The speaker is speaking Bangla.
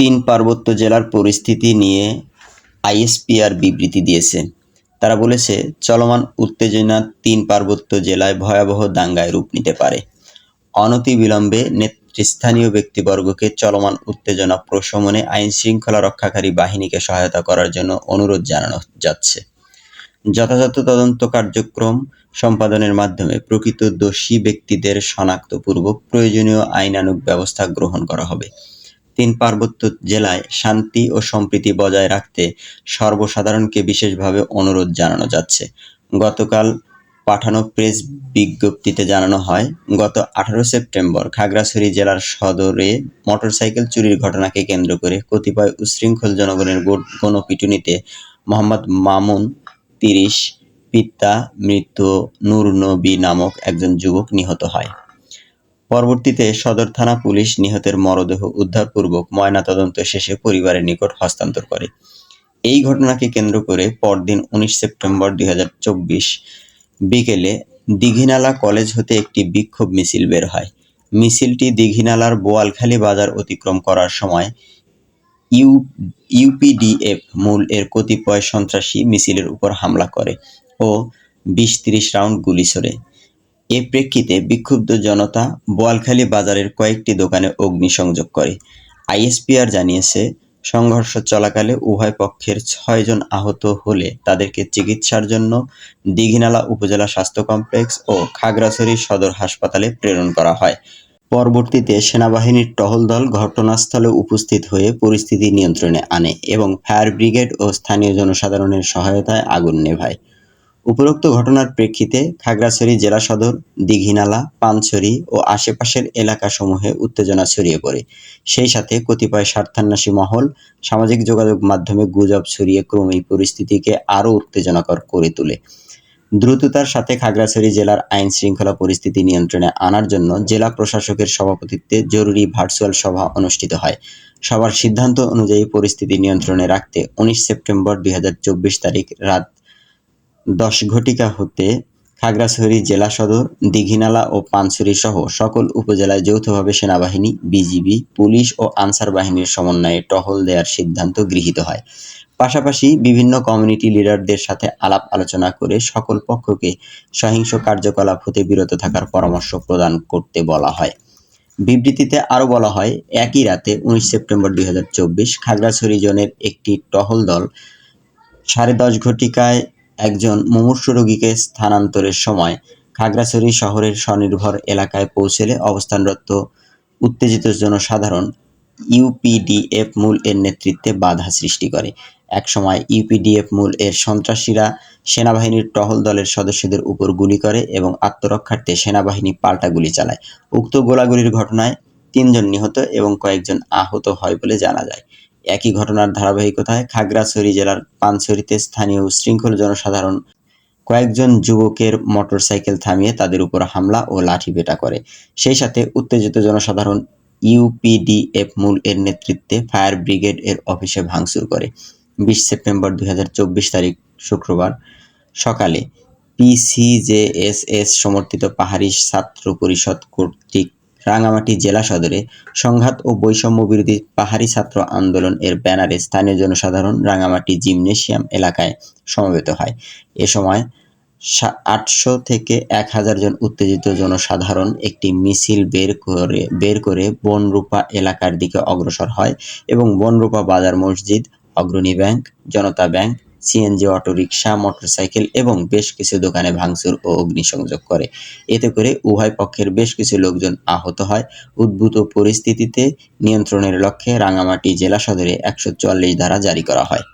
তিন পার্বত্য জেলার পরিস্থিতি নিয়ে আইএসপিআর বিবৃতি দিয়েছে। তারা বলেছে, চলমান উত্তেজনা তিন পার্বত্য জেলায় ভয়াবহ দাঙ্গায় রূপ নিতে পারে। অনতিবিলম্বে নেতৃস্থানীয় ব্যক্তিবর্গকে চলমান উত্তেজনা প্রশমনে আইন শৃঙ্খলা রক্ষাকারী বাহিনীকে সহায়তা করার জন্য অনুরোধ জানানো যাচ্ছে। যথাযথ তদন্ত কার্যক্রম সম্পাদনের মাধ্যমে প্রকৃত দোষী ব্যক্তিদের শনাক্তপূর্বক প্রয়োজনীয় আইনানুগ ব্যবস্থা গ্রহণ করা হবে। তিন পার্বত্য জেলায় শান্তি ও সম্প্রীতি বজায় রাখতে সর্বসাধারণকে বিশেষভাবে অনুরোধ জানানো যাচ্ছে। গতকাল পাঠানো প্রেস বিজ্ঞপ্তিতে জানানো হয়, গত আঠারো সেপ্টেম্বর খাগড়াছড়ি জেলার সদরে মোটরসাইকেল চুরির ঘটনাকে কেন্দ্র করে কতিপয় উশৃঙ্খল জনগণের গণপিটুনিতে মোহাম্মদ মামুন তিরিশ, পিতা মৃত নূর নবী নামক একজন যুবক নিহত হয়। পরবর্তীতে সদর থানা পুলিশ নিহতের মরদেহ উদ্ধারপূর্বক ময়নাতদন্ত শেষে পরিবারের নিকট হস্তান্তর করে। এই ঘটনাকে কেন্দ্র করে পরদিন উনিশ সেপ্টেম্বর দুই হাজার চব্বিশ বিকেলে দীঘিনালা কলেজ হতে একটি বিক্ষোভ মিছিল বের হয়। মিছিলটি দীঘিনালার বোয়ালখালী বাজার অতিক্রম করার সময় ইউ ইউপিডিএফ মূল এর কতিপয় সন্ত্রাসী মিছিলের উপর হামলা করে ও বিশ তিরিশ রাউন্ড গুলি ছোড়ে। এ প্রেক্ষিতে বিক্ষুব্ধ জনতা বোয়ালখালী বাজারের কয়েকটি দোকানে অগ্নিসংযোগ করে। আইএসপিআর জানিয়েছে, সংঘর্ষ চলাকালে উভয় পক্ষের ছয়জন আহত হলে তাদেরকে চিকিৎসার জন্য দীঘিনালা উপজেলা স্বাস্থ্য কমপ্লেক্স ও খাগড়াছড়ি সদর হাসপাতালে প্রেরণ করা হয়। পরবর্তীতে সেনাবাহিনীর টহল দল ঘটনাস্থলে উপস্থিত হয়ে পরিস্থিতি নিয়ন্ত্রণে আনে এবং ফায়ার ব্রিগেড ও স্থানীয় জনসাধারণের সহায়তায় আগুন নেভায়। উপরোক্ত ঘটনার প্রেক্ষিতে খাগড়াছড়ি জেলা সদর, দীঘিনালা, পানছড়ি ও আশেপাশের এলাকাসমূহে উত্তেজনা ছড়িয়ে পড়ে। সেই সাথে কতিপয় স্বার্থান্বেষী মহল সামাজিক যোগাযোগ মাধ্যমে গুজব ছড়িয়ে ক্রমেই পরিস্থিতিকে আরও উত্তেজনাকর করে তোলে। দ্রুততার সাথে খাগড়াছড়ি জেলার আইন শৃঙ্খলা পরিস্থিতি নিয়ন্ত্রণে আনার জন্য জেলা প্রশাসকের সভাপতিত্বে জরুরি ভার্চুয়াল সভা অনুষ্ঠিত হয়। সবার সিদ্ধান্ত অনুযায়ী পরিস্থিতি নিয়ন্ত্রণে রাখতে উনিশ সেপ্টেম্বর দুই হাজার চব্বিশ তারিখ রাত দশ ঘটিকা হতে খাগড়াছড়ি জেলা সদর, দীঘিনালা ও পানছড়ি সহ সকল উপজেলায় যৌথভাবে সেনাবাহিনী, বিজিবি, পুলিশ ও আনসার বাহিনীর সমন্বয়ে টহল দেওয়ার সিদ্ধান্ত গৃহীত হয়। পাশাপাশি বিভিন্ন কমিউনিটি লিডারদের সাথে আলাপ আলোচনা করে সকল পক্ষকে সহিংস কার্যকলাপ হতে বিরত থাকার পরামর্শ প্রদান করতে বলা হয়। বিবৃতিতে আরও বলা হয়, একই রাতে উনিশ সেপ্টেম্বর দুই হাজার চব্বিশ খাগড়াছড়ি জোনের একটি টহল দল সাড়ে দশ ঘটিকায় একজন মুমূর্ষ রোগীকে স্থানান্তরের সময় খাগড়াছড়ি শহরের স্বনির্ভর এলাকায় পৌঁছলে অবস্থানরত উত্তেজিত জনসাধারণ ইউপিডিএফ মূল এর নেতৃত্বে বাধা সৃষ্টি করে। একসময় ইউপিডিএফ মূল এর সন্ত্রাসীরা সেনাবাহিনীর টহল দলের সদস্যদের উপর গুলি করে এবং আত্মরক্ষার্থে সেনাবাহিনী পাল্টা গুলি চালায়। উক্ত গোলাগুলির ঘটনায় তিনজন নিহত এবং কয়েকজন আহত হয় বলে জানা যায়। একই ঘটনার ধারাবাহিকতায় খাগড়াছড়ি জেলার পানছড়িতে স্থানীয় উশৃঙ্খল জনসাধারণ কয়েকজন যুবকের মোটরসাইকেল থামিয়ে তাদের উপর হামলা ও লাঠিপেটা করে। সেই সাথে উত্তেজিত জনসাধারণ ইউপিডিএফ মূল এর নেতৃত্বে ফায়ার ব্রিগেড এর অফিসে ভাঙচুর করে। বিশ সেপ্টেম্বর দুই হাজার চব্বিশ তারিখ শুক্রবার সকালে পিসিজেএসএস সমর্থিত পাহাড়ি ছাত্র পরিষদ কর্তৃক রাঙামাটি জেলা সদরে সংঘাত ও বৈষম্য বিরোধী পাহাড়ি ছাত্র আন্দোলন এর ব্যানারে স্থানীয় জনসাধারণ রাঙামাটি জিমনেশিয়াম এলাকায় সমবেত হয়। এ সময় আটশো থেকে এক হাজার জন উত্তেজিত জনসাধারণ একটি মিছিল বের করে বের করে বনরূপা এলাকার দিকে অগ্রসর হয় এবং বনরূপা বাজার মসজিদ, Agrani bank, Janata bank CNG auto rickshaw, motorcycle এবং বেশ কিছু দোকানে ভাঙচুর ও অগ্নিসংযোগ করে। এতে করে উভয় পক্ষের বেশ কিছু লোকজন আহত হয়। উদ্ভূত পরিস্থিতিতে নিয়ন্ত্রণের লক্ষ্যে রাঙামাটি জেলা সদরে একশো ধারা জারি করা হয়।